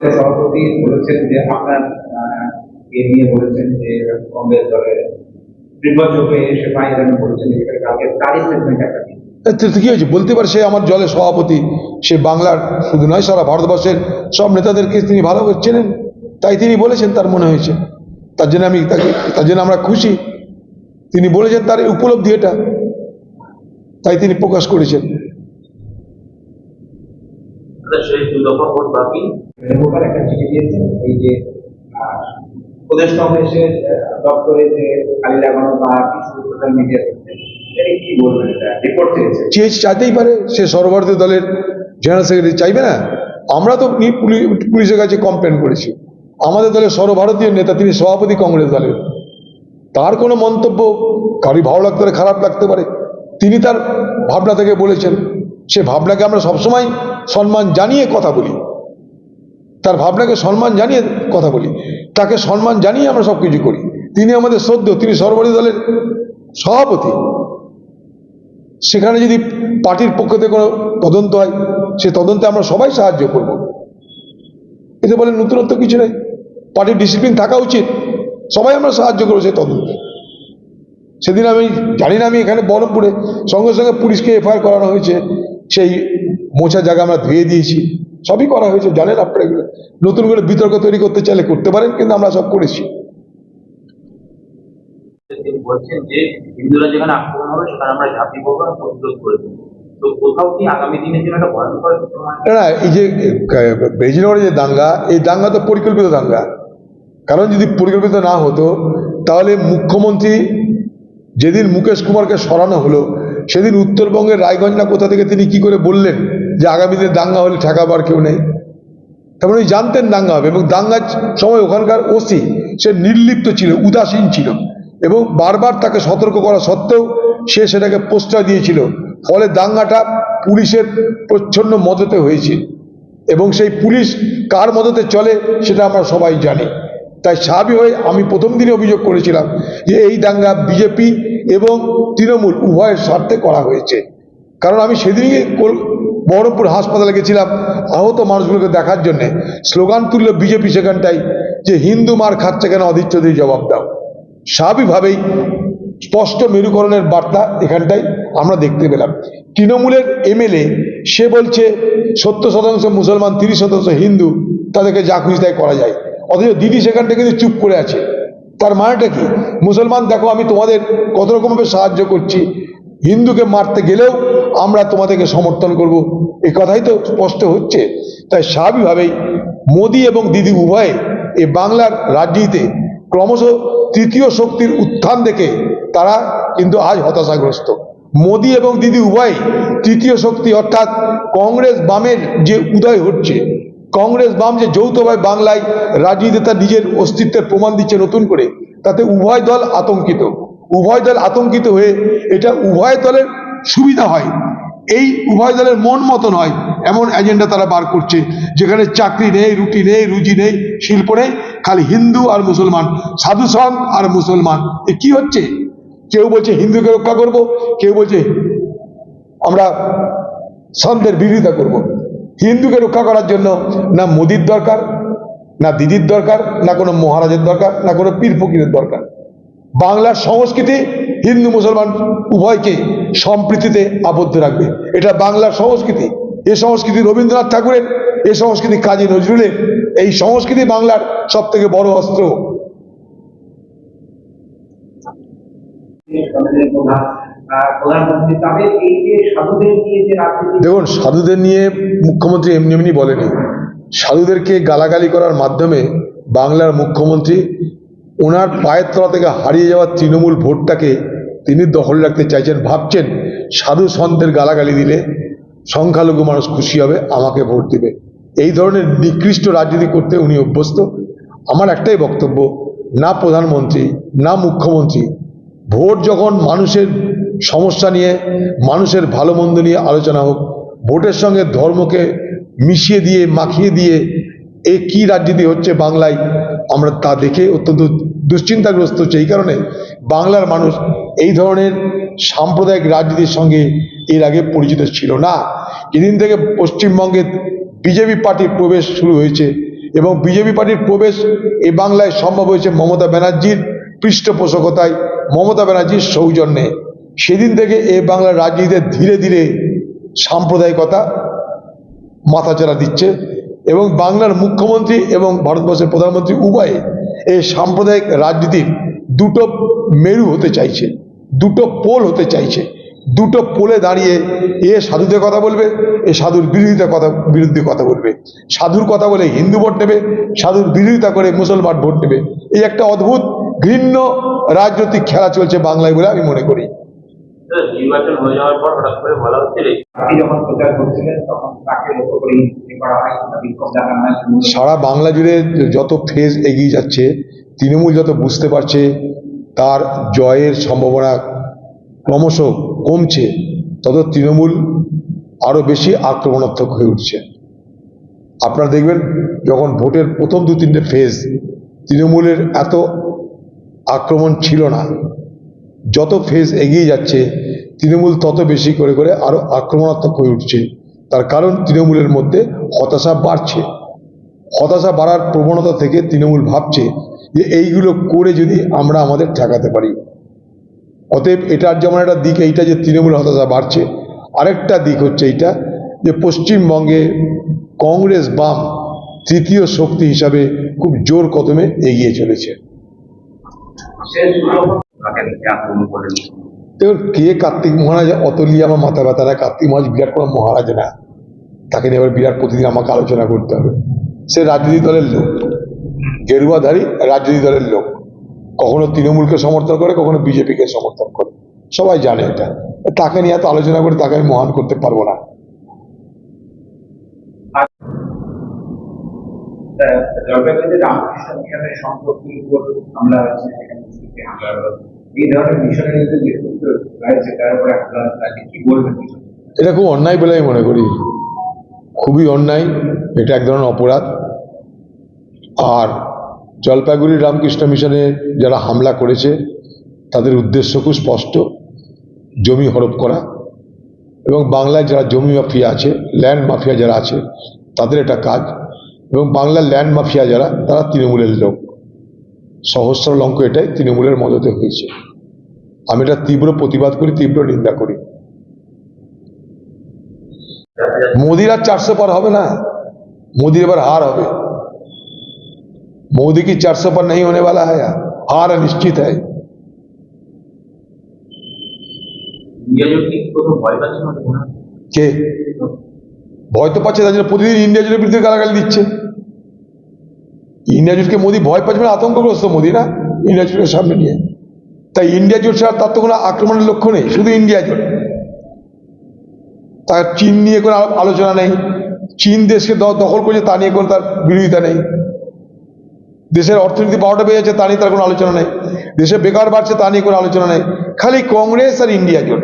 সভাপতি বলেছেন যে আপনার নিয়ে বলেছেন যে কংগ্রেস দলের নির্বাচকে এসে পাইলেন বলেছেন কালকে তারই স্টেটমেন্ট একটা দিন। এতে তো কি হয়েছে? বলতে পারে সে আমার দলের সভাপতি সে বাংলার শুধু নয় সারা ভারতবর্ষের সব নেতাদেরকে তিনি ভালো করে চেনেন তাই তিনি বলেছেন তার মনে হয়েছে। তার জন্য আমি তাকে তার জন্য আমরা খুশি। তিনি বলেছেন তার এই উপলব্ধি এটা তাই তিনি প্রকাশ করেছেন। বাকি। আমরা তো পুলিশের কাছে কমপ্লেন করেছি। আমাদের দলের সর্বভারতীয় নেতা, তিনি সভাপতি কংগ্রেস দলের। তার কোনো মন্তব্য কারি ভালো লাগতে পারে, খারাপ লাগতে পারে। তিনি তার ভাবনা থেকে বলেছেন, সে ভাবনাকে আমরা সবসময় সম্মান জানিয়ে কথা বলি। তার ভাবনাকে সম্মান জানিয়ে কথা বলি। তাকে সম্মান জানিয়ে আমরা সব কিছু করি। তিনি আমাদের সদ্য তিনি সর্বভারতীয় দলের সভাপতি। সেখানে যদি পার্টির পক্ষ থেকে কোনো তদন্ত হয়, সে তদন্তে আমরা সবাই সাহায্য করব। এতে বলে নতুনত্ব কিছু নেই। পার্টির ডিসিপ্লিন থাকা উচিত। সবাই আমরা সাহায্য করব সেই তদন্তে। সেদিন আমি জানি না আমি এখানে বহরমপুরে। সঙ্গে সঙ্গে পুলিশকে এফআইআর করানো হয়েছে। সেই মোছা জায়গা আমরা ধুয়ে দিয়েছি। সবই করা হয়েছে জানেন আপনারা এগুলো। নতুন করে বিতর্ক তৈরি করতে চাইলে করতে পারেন কিন্তু আমরা সব করেছি। তিনি বলছেন যে হিন্দুরা যেখানে আক্রমণ হবে সেখানে আমরা ঝাঁপি পড়ব প্রতিরোধ করে তো কোথাও কি আগামী দিনের জন্য একটা ভয়ঙ্কর না না, এই যে বেজিনগরে যে দাঙ্গা এই দাঙ্গা তো পরিকল্পিত দাঙ্গা। কারণ যদি পরিকল্পিত না হতো তাহলে মুখ্যমন্ত্রী যেদিন মুকেশ কুমারকে সরানো হলো সেদিন উত্তরবঙ্গের রায়গঞ্জ না কোথা থেকে তিনি কি করে বললেন যে আগামী দিনে দাঙ্গা হলে ঠেকাবার কেউ নেই? তারপরে উনি জানতেন দাঙ্গা হবে এবং দাঙ্গার সময় ওখানকার ওসি সে নির্লিপ্ত ছিল, উদাসীন ছিল এবং বারবার তাকে সতর্ক করা সত্ত্বেও সে সেটাকে প্রশ্রয় দিয়েছিল। ফলে দাঙ্গাটা পুলিশের প্রচ্ছন্ন মদতে হয়েছে এবং সেই পুলিশ কার মদতে চলে সেটা আমরা সবাই জানি। তাই স্বাভাবিক হয়ে আমি প্রথম দিনে অভিযোগ করেছিলাম যে এই দাঙ্গা বিজেপি এবং তৃণমূল উভয়ের স্বার্থে করা হয়েছে। কারণ আমি সেদিনই বহরমপুর হাসপাতালে গেছিলাম আহত মানুষগুলোকে দেখার জন্য। স্লোগান তুলল বিজেপি সেখানটাই যে হিন্দু মার খাচ্ছে কেন অধিচ্ছ দিয়ে জবাব দাও। স্বাভাবিকভাবেই স্পষ্ট মেরুকরণের বার্তা এখানটায় আমরা দেখতে পেলাম। তৃণমূলের এমএলএ, সে বলছে, সত্তর শতাংশ মুসলমান, তিরিশ শতাংশ হিন্দু, তাদেরকে যা খুশি তাই করা যায়। অথচ দিদি সেখান থেকে চুপ করে আছে, তার মানেটা কি? মুসলমান, দেখো আমি তোমাদের কত রকমভাবে সাহায্য করছি। হিন্দুকে মারতে গেলেও আমরা তোমাদেরকে সমর্থন করব। এই কথাই তো স্পষ্ট হচ্ছে। তাই স্বাভাবিকভাবেই মোদী এবং দিদি উভয়ে এ বাংলার রাজনীতিতে ক্রমশ তৃতীয় শক্তির উত্থান দেখে তারা কিন্তু আজ হতাশাগ্রস্ত। মোদী এবং দিদি উভয় তৃতীয় শক্তি অর্থাৎ কংগ্রেস বামের যে উদয় হচ্ছে কংগ্রেস বাম যে যৌথভাবে বাংলায় রাজনীতিতে তার নিজের অস্তিত্বের প্রমাণ দিচ্ছে নতুন করে, তাতে উভয় দল আতঙ্কিত। উভয় দল আতঙ্কিত হয়ে এটা উভয় দলের সুবিধা হয়। এই উভয় দলের মন মতন হয় এমন এজেন্ডা তারা বার করছে, যেখানে চাকরি নেই, রুটি নেই, রুজি নেই, শিল্প নেই, খালি হিন্দু আর মুসলমান, সাধু সং আর মুসলমান। এ কি হচ্ছে? কেউ বলছে হিন্দুকে রক্ষা করব, কেউ বলছে আমরা সন্তের বিরোধিতা করব। হিন্দুকে রক্ষা করার জন্য না মোদির দরকার, না দিদির দরকার, না কোনো মহারাজের দরকার, না কোনো পীর ফকিরের দরকার। বাংলার সংস্কৃতি হিন্দু মুসলমান উভয়কে সম্প্রীতিতে আবদ্ধ রাখবে। এটা বাংলার সংস্কৃতি। এ সংস্কৃতি রবীন্দ্রনাথ ঠাকুরের, এ সংস্কৃতি কাজী নজরুলের। এই সংস্কৃতি বাংলার সব থেকে বড় অস্ত্র। দেখুন, সাধুদের নিয়ে মুখ্যমন্ত্রী এমনি এমনি বলেনি। সাধুদেরকে গালাগালি করার মাধ্যমে বাংলার মুখ্যমন্ত্রী ওনার পায়ের তলা থেকে হারিয়ে যাওয়া তৃণমূল ভোটটাকে তিনি দখল রাখতে চাইছেন, ভাবছেন সাধু সন্তের গালাগালি দিলে সংখ্যালঘু মানুষ খুশি হবে, আমাকে ভোট দিবে। এই ধরনের নিকৃষ্ট রাজনীতি করতে উনি অভ্যস্ত। আমার একটাই বক্তব্য, না প্রধানমন্ত্রী, না মুখ্যমন্ত্রী, ভোট যখন মানুষের সমস্যা নিয়ে মানুষের ভালো মন্দ নিয়ে আলোচনা হোক, ভোটের সঙ্গে ধর্মকে মিশিয়ে দিয়ে, মাখিয়ে দিয়ে এ কি রাজনীতি হচ্ছে বাংলায়, আমরা তা দেখে অত্যন্ত দুশ্চিন্তাগ্রস্ত হচ্ছে। এই কারণে বাংলার মানুষ এই ধরনের সাম্প্রদায়িক রাজনীতির সঙ্গে এর আগে পরিচিত ছিল না। যেদিন থেকে পশ্চিমবঙ্গে বিজেপি পার্টির প্রবেশ শুরু হয়েছে এবং বিজেপি পার্টির প্রবেশ এই বাংলায় সম্ভব হয়েছে মমতা ব্যানার্জির পৃষ্ঠপোষকতায়, মমতা ব্যানার্জির সৌজন্যে। সেদিন থেকে এ বাংলার রাজনীতিতে ধীরে ধীরে সাম্প্রদায়িকতা মাথাচাড়া দিচ্ছে এবং বাংলার মুখ্যমন্ত্রী এবং ভারতবর্ষের প্রধানমন্ত্রী উভয়ে এই সাম্প্রদায়িক রাজনীতির দুটো মেরু হতে চাইছে, দুটো পোল হতে চাইছে। দুটো পোলে দাঁড়িয়ে এ সাধুদের কথা বলবে, এ সাধুর বিরোধিতা কথা বিরুদ্ধে কথা বলবে। সাধুর কথা বলে হিন্দু ভোট নেবে, সাধুর বিরোধিতা করে মুসলমান ভোট নেবে। এই একটা অদ্ভুত ঘৃণ্য রাজনৈতিক খেলা চলছে বাংলায় বলে আমি মনে করি। নির্বাচন হয়ে যাওয়ার পর হঠাৎ করে বলা হচ্ছে আপনি যখন প্রচার করছিলেন তখন তাকে লক্ষ্য করে হয় সারা বাংলা জুড়ে যত ফেজ এগিয়ে যাচ্ছে তৃণমূল যত বুঝতে পারছে তার জয়ের সম্ভাবনা ক্রমশ কমছে তত তৃণমূল আরও বেশি আক্রমণাত্মক হয়ে উঠছে। আপনারা দেখবেন যখন ভোটের প্রথম দু তিনটে ফেজ তৃণমূলের এত আক্রমণ ছিল না যত ফেজ এগিয়ে যাচ্ছে, তৃণমূল তত বেশি করে করে আরও আক্রমণাত্মক হয়ে উঠছে। তার কারণ তৃণমূলের মধ্যে হতাশা বাড়ছে। হতাশা বাড়ার প্রবণতা থেকে তৃণমূল ভাবছে যে এইগুলো করে যদি আমরা আমাদের ঠেকাতে পারি। অতএব এটার যেমন একটা দিক, এইটা যে তৃণমূল হতাশা বাড়ছে, আরেকটা দিক হচ্ছে এইটা যে পশ্চিমবঙ্গে কংগ্রেস বাম তৃতীয় শক্তি হিসাবে খুব জোর কদমে এগিয়ে চলেছে। কে কার্তিক মহারাজ আমার মাথা ব্যথা না কার্তিক মহারাজ বিরাট কোনো মহারাজ না। তাকে নিয়ে বিরাট প্রতিদিন আমাকে আলোচনা করতে হবে। সে রাজনীতি দলের লোক। গেরুয়াধারী রাজনীতি দলের লোক। কখনো তৃণমূলকে সমর্থন করে, কখনো বিজেপিকে সমর্থন করে। সবাই জানে এটা। তাকে নিয়ে এত আলোচনা করে তাকে আমি মহান করতে পারব না। জলপাইগুড়িতে রামকৃষ্ণ মিশনের সম্পত্তির উপর হামলা হয়েছে, সেখানে হামলা এই ধরনের মিশনের যে নেতৃত্ব রয়েছে, তার উপরে আপনারা তাকে কি বলবেন এটা খুব অন্যায় বলে আমি মনে করি। খুবই অন্যায়। এটা এক ধরনের অপরাধ। আর জলপাইগুড়ি রামকৃষ্ণ মিশনে যারা হামলা করেছে, তাদের উদ্দেশ্য খুব স্পষ্ট, জমি হরপ করা। এবং বাংলায় যারা জমি মাফিয়া আছে, ল্যান্ড মাফিয়া যারা আছে, তাদের এটা কাজ এবং বাংলার ল্যান্ড মাফিয়া যারা তারা তৃণমূলের লোক সহস্র অঙ্ক এটাই তৃণমূলের মদতে হয়েছে আমি এটা তীব্র প্রতিবাদ করি তীব্র নিন্দা করি মোদির আর চারশো পার হবে না मोदी এবার हार হবে मोदी की 400 पर नहीं होने वाला है हार निश्चित है ইন্ডিয়া জোট কি কোথাও ভয় পাচ্ছে না মনে হয়? কে ভয় তো পাচ্ছে, তার প্রতিদিন ইন্ডিয়া জোটের বিরুদ্ধে গালাগালি দিচ্ছে। ইন্ডিয়া জোটকে মোদি ভয় পাচ্ছে মানে আতঙ্কগ্রস্ত মোদি না ইন্ডিয়া জোটের সামনে নিয়ে। তাই ইন্ডিয়া জোট ছাড়া তার তো কোনো আক্রমণের লক্ষ্য নেই, শুধু ইন্ডিয়া জোট। তার চীন নিয়ে কোনো আলোচনা নেই। চীন দেশকে দখল করেছে, তা নিয়ে কোনো তার বিরোধিতা নেই। দেশের অর্থনীতি বারোটা বেড়ে যাচ্ছে তা নিয়ে তার কোনো আলোচনা নেই। দেশে বেকার বাড়ছে, তা নিয়ে কোনো আলোচনা নেই। খালি কংগ্রেস আর ইন্ডিয়া জোট।